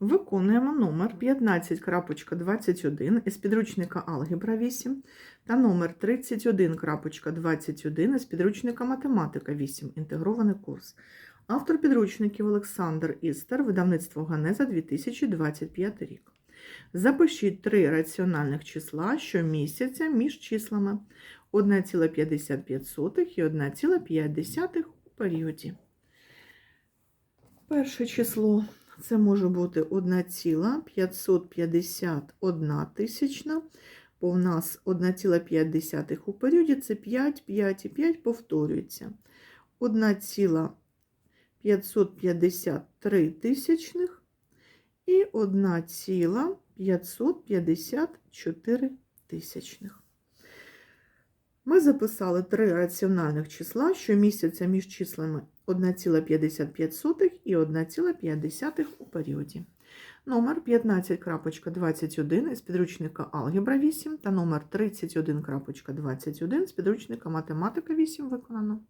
Виконуємо номер 15.21 із підручника Алгебра 8 та номер 31.21 із підручника Математика 8. Інтегрований курс. Автор підручників Олександр Істер, видавництво Ганеза 2025 рік. Запишіть три раціональних числа щомісяця між числами 1,55 і 1,5 у періоді. Перше число це може бути 1,551 тисячна, бо в нас 1,5 у періоді це 5, 5 і 5 повторюється. 1,553 тисячних і 1,554 тисячних. Ми записали три раціональних числа, що містяться між числами 1,55 і 1,5 у періоді. Номер 15.21 з підручника Алгебра 8 та номер 31.21 з підручника Математика 8 виконано.